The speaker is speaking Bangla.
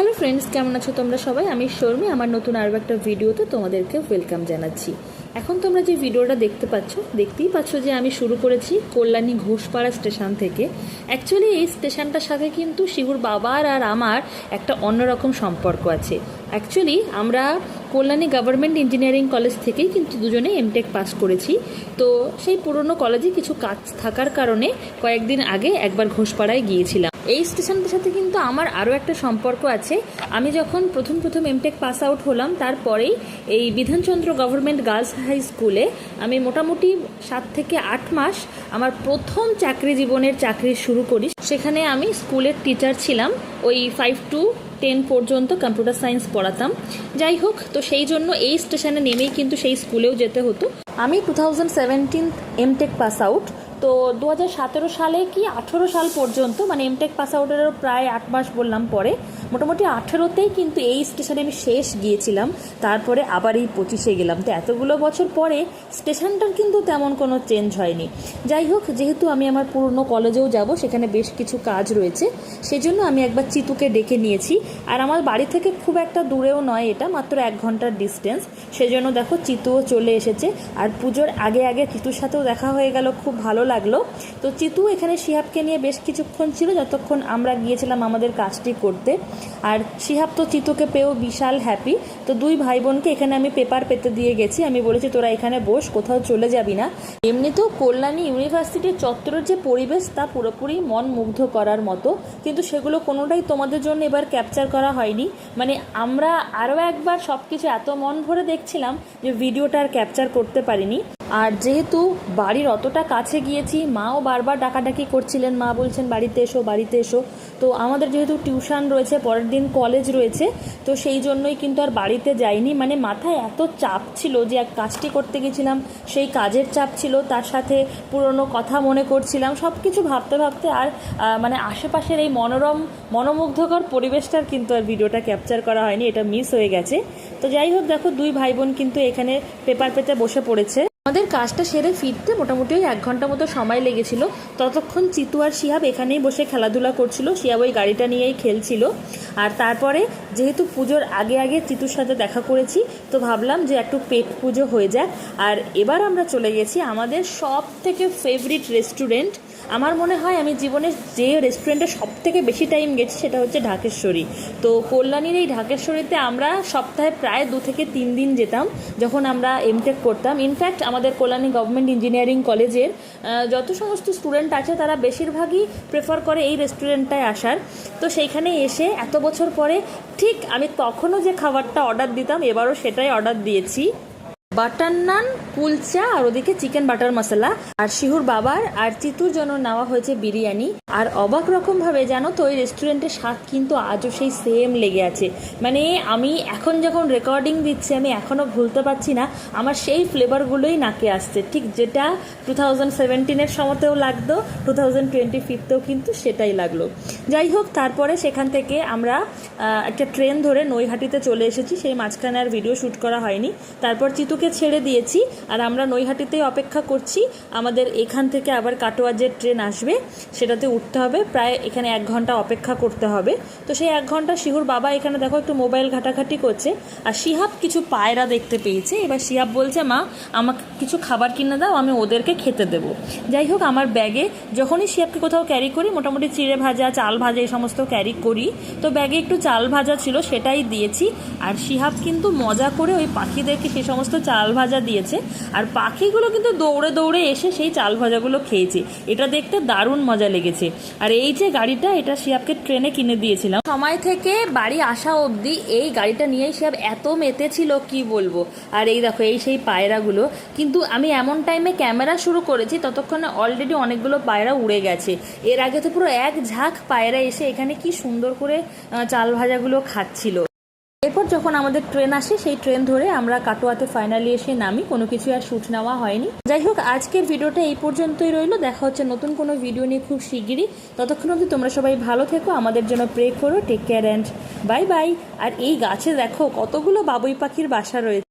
হ্যালো ফ্রেন্ডস কেমন আছো তোমরা সবাই? আমি শর্মি, আমার নতুন আরও একটা ভিডিওতে তোমাদেরকে ওয়েলকাম জানাচ্ছি। এখন তোমরা যে ভিডিওটা দেখতে পাচ্ছ, দেখতেই পাচ্ছ যে আমি শুরু করেছি কল্যাণী ঘোষপাড়া স্টেশন থেকে। অ্যাকচুয়ালি এই স্টেশনটার সাথে কিন্তু শিবুর বাবার আর আমার একটা অন্যরকম সম্পর্ক আছে। অ্যাকচুয়ালি আমরা কল্যাণী গভর্নমেন্ট ইঞ্জিনিয়ারিং কলেজ থেকেই কিন্তু দুজনে এমটেক পাস করেছি। তো সেই পুরনো কলেজে কিছু কাজ থাকার কারণে কয়েকদিন আগে একবার ঘোষপাড়ায় গিয়েছিলাম। এই স্টেশনটার সাথে কিন্তু আমার আরও একটা সম্পর্ক আছে। আমি যখন প্রথম প্রথম এমটেক পাস আউট হলাম, তারপরেই এই বিধানচন্দ্র গভর্নমেন্ট গার্লস হাই স্কুলে আমি মোটামুটি সাত থেকে আট মাস আমার প্রথম চাকরি জীবনের চাকরি শুরু করি। সেখানে আমি স্কুলের টিচার ছিলাম। ওই ফাইভ টু টেন পর্যন্ত কম্পিউটার সায়েন্স পড়াতাম। যাই হোক, তো সেই জন্য এই স্টেশনে নেমেই কিন্তু সেই স্কুলেও যেতে হতো। আমি two thousand seventeen M Tech pass out তো দু হাজার সতেরো সালে কি আঠেরো সাল পর্যন্ত মানে এমটেক পাস আউটেরও প্রায় আট মাস বললাম পরে মোটামুটি আঠেরোতেই কিন্তু এই স্টেশনে আমি শেষ গিয়েছিলাম। তারপরে আবার এই পঁচিশে গেলাম। তো এতগুলো বছর পরে স্টেশনটার কিন্তু তেমন কোনো চেঞ্জ হয়নি। যাই হোক, যেহেতু আমি আমার পুরনো কলেজেও যাব, সেখানে বেশ কিছু কাজ রয়েছে, সেজন্য আমি একবার চিতুকে ডেকে নিয়েছি। আর আমার বাড়ি থেকে খুব একটা দূরেও নয় এটা, মাত্র এক ঘণ্টার ডিস্টেন্স। সেজন্য দেখো, চিতুও চলে এসেছে। আর পুজোর আগে আগে চিতুর সাথেও দেখা হয়ে গেল, খুব ভালো লাগল। তো চিতু এখানে শিহাবকে নিয়ে বেশ কিছুক্ষণ ছিল, যতক্ষণ আমরা গিয়েছিলাম আমাদের কাজটি করতে। আর শিহাব তো চিতুকে পেয়েও বিশাল হ্যাপি তো দুই ভাই বোনকে এখানে আমি পেপার পেতে দিয়ে গেছি। আমি বলেছি, তোরা এখানে বস, কোথাও চলে যাবি না। এমনিতেও কল্যাণী ইউনিভার্সিটির চত্বরের যে পরিবেশ, তা পুরোপুরি মন মুগ্ধ করার মতো। কিন্তু সেগুলো কোনোটাই তোমাদের জন্য এবার ক্যাপচার করা হয়নি। মানে আমরা আরও একবার সব কিছু এত মন ভরে দেখছিলাম যে ভিডিওটা আর ক্যাপচার করতে পারিনি। আর যেহেতু বাড়ির অতটা কাছে গিয়েছি, মাও বারবার ডাকাডাকি করছিলেন, মা বলছেন, বাড়িতে এসো বাড়িতে এসো। তো আমাদের যেহেতু টিউশন রয়েছে, পরের দিন কলেজ রয়েছে, তো সেই জন্যই কিন্তু আর বাড়িতে যাইনি। মানে মাথায় এত চাপ ছিল যে এক কাজটি করতে গেছিলাম, সেই কাজের চাপ ছিল, তার সাথে পুরনো কথা মনে করছিলাম সব কিছু ভাবতে ভাবতে আর মানে আশেপাশের এই মনোরম, মনোমুগ্ধকর পরিবেশটার কিন্তু আর ভিডিওটা ক্যাপচার করা হয়নি, এটা মিস হয়ে গেছে। তো যাই হোক, দেখো, দুই ভাই বোন কিন্তু এখানে পেপার পেতে বসে পড়েছে। আমাদের কাজটা সেরে ফিরতে মোটামুটি ওই এক ঘণ্টা মতো সময় লেগেছিল। ততক্ষণ চিতু আর শিহাব এখানেই বসে খেলাধুলা করছিল। শিহাব ওই গাড়িটা নিয়েই খেলছিল। আর তারপরে যেহেতু পুজোর আগে আগে চিতুর সাথে দেখা করেছি, তো ভাবলাম যে একটু পেট পুজো হয়ে যাক। আর এবার আমরা চলে গেছি আমাদের সব থেকে ফেভারিট রেস্টুরেন্ট আমার মনে হয় আমি জীবনে যে রেস্টুরেন্টে সব থেকে বেশি টাইম গেছি সেটা হচ্ছে ঢাকেশ্বরী। তো কল্যাণীর এই ঢাকেশ্বরীতে আমরা সপ্তাহে প্রায় দু থেকে তিন দিন যেতাম, যখন আমরা এমটেক করতাম। ইনফ্যাক্ট আমাদের কল্যাণী গভর্নমেন্ট ইঞ্জিনিয়ারিং কলেজের যত সমস্ত স্টুডেন্ট আছে তারা বেশিরভাগই প্রেফার করে এই রেস্টুরেন্টটায় আসার। তো সেইখানে এসে এত বছর পরে ঠিক আমি তখনও যে খাবারটা অর্ডার দিতাম, এবারও সেটাই অর্ডার দিয়েছি। বাটার নান কুলচা আর ওদিকে চিকেন বাটার মশলা। আর শিহুর বাবার আর চিতুর জন্য নেওয়া হয়েছে বিরিয়ানি। আর অবাক রকম ভাবে জানো তো ওই রেস্টুরেন্টের স্বাদ কিন্তু আজও সেই সেম লেগে আছে। মানে আমি এখন যখন রেকর্ডিং দিচ্ছি, আমি এখনও ভুলতে পারছি না, আমার সেই ফ্লেভারগুলোই নাকে আসছে। ঠিক যেটা টু থাউজেন্ড সেভেন্টিনের সময়তেও লাগতো টু থাউজেন্ড টোয়েন্টি ফিফতেও কিন্তু সেটাই লাগল। যাই হোক, তারপরে সেখান থেকে আমরা একটা ট্রেন ধরে নৈহাটিতে চলে এসেছি। সেই মাঝখানে আর ভিডিও শ্যুট করা হয়নি। তারপর চিতুকে ছেড়ে দিয়েছি। আর আমরা নৈহাটিতেই অপেক্ষা করছি। আমাদের এখান থেকে আবার কাটোয়া যে ট্রেন আসবে, সেটাতে উঠতে হবে। প্রায় এখানে এক ঘণ্টা অপেক্ষা করতে হবে। তো সেই এক ঘণ্টা শিহুর বাবা এখানে দেখো একটু মোবাইল ঘাটাঘাটি করছে। আর শিহাব কিছু পায়রা দেখতে পেয়েছে। এবার শিহাব বলছে, মা, আমাকে কিছু খাবার কিনে দাও, আমি ওদেরকে খেতে দেবো। যাই হোক, আমার ব্যাগে যখনই শিহাবকে কোথাও ক্যারি করি, মোটামুটি চিড়ে ভাজা, চাল ভাজা এই সমস্ত ক্যারি করি। তো ব্যাগে একটু চাল ভাজা ছিল, সেটাই দিয়েছি। আর শিহাব কিন্তু মজা করে ওই পাখিদেরকে সে সমস্ত চাল ভাজা দিয়েছে। আর পাখিগুলো কিন্তু দৌড়ে দৌড়ে এসে সেই চাল ভাজাগুলো খেয়েছে। এটা দেখতে দারুণ মজা লেগেছে। আর এই যে গাড়িটা, এটা শিহাবকে ট্রেনে কিনে দিয়েছিলাম। সময় থেকে বাড়ি আসা অবধি এই গাড়িটা নিয়েই শিহাব এত মেতেছিল, কি বলব? আর এই দেখো, এই সেই পায়রাগুলো। কিন্তু আমি এমন টাইমে ক্যামেরা শুরু করেছি, ততক্ষণে অলরেডি অনেকগুলো পায়রা উড়ে গেছে। এর আগে তো পুরো এক ঝাঁক পায়রা এসে এখানে কি সুন্দর করে চাল ভাজাগুলো খাচ্ছিল। যখন আমাদের ট্রেন আসে, সেই ট্রেন ধরে আমরা কাটোয়াতে ফাইনালি এসে নামি। কোনো কিছু আর শ্যুট নেওয়া হয়নি। যাই হোক, আজকের ভিডিওটা এই পর্যন্তই রইল। দেখা হচ্ছে নতুন কোনো ভিডিও নিয়ে খুব শিগগিরই। ততক্ষণ অবধি তোমরা সবাই ভালো থেকো, আমাদের জন্য প্রে করো take care and bye bye আর এই গাছে দেখো, কতগুলো বাবুই পাখির বাসা রয়েছে।